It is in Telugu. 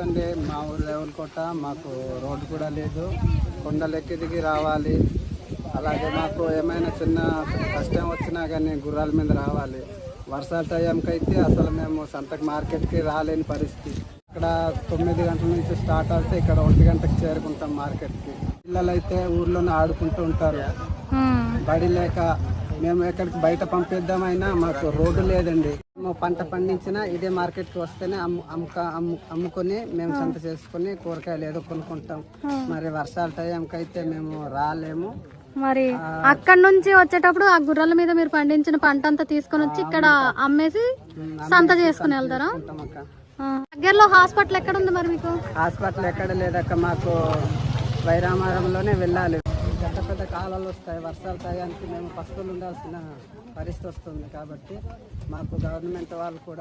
అండి మా ఊరు లెవెల్ కోట మాకు రోడ్డు కూడా లేదు. కొండలెక్కి దిగి రావాలి. అలాగే మాకు ఏమైనా చిన్న కష్టం వచ్చినా కానీ గుర్రాల మీద రావాలి. వర్షాల టైంకి అయితే అసలు మేము సంతకు మార్కెట్కి రాలేని పరిస్థితి. ఇక్కడ తొమ్మిది గంటల నుంచి స్టార్ట్ అవుతే ఇక్కడ ఒంటి గంటకు చేరుకుంటాం మార్కెట్కి. పిల్లలు అయితే ఊర్లోనే ఆడుకుంటూ ఉంటారు. బడి లేక మేము ఎక్కడికి బయట పంపిద్దామైనా మాకు రోడ్డు లేదండి. మేము పంట పండించినా ఇదే మార్కెట్కి వస్తేనే అమ్ము అమ్ముక అమ్ము అమ్ముకొని మేము సంత చేసుకొని కూరగాయలు ఏదో కొనుక్కుంటాం. మరి వర్షాల టైంకి అయితే మేము రాలేము. మరి అక్కడ నుంచి వచ్చేటప్పుడు ఆ గుర్రాల మీద మీరు పండించిన పంట అంతా తీసుకొని వచ్చి ఇక్కడ అమ్మేసి సంత చేసుకుని వెళ్తారా. దగ్గరలో హాస్పిటల్ ఎక్కడ ఉంది మరి మీకు? హాస్పిటల్ ఎక్కడ లేదక్క మాకు వైరామారంలోనే వెళ్ళాలి. పెద్ద పెద్ద కాలాలు వస్తాయి వర్షాల టయానికి మేము పస్తులు ఉండాల్సిన పరిస్థితి వస్తుంది కాబట్టి మాకు గవర్నమెంట్ వాళ్ళు కూడా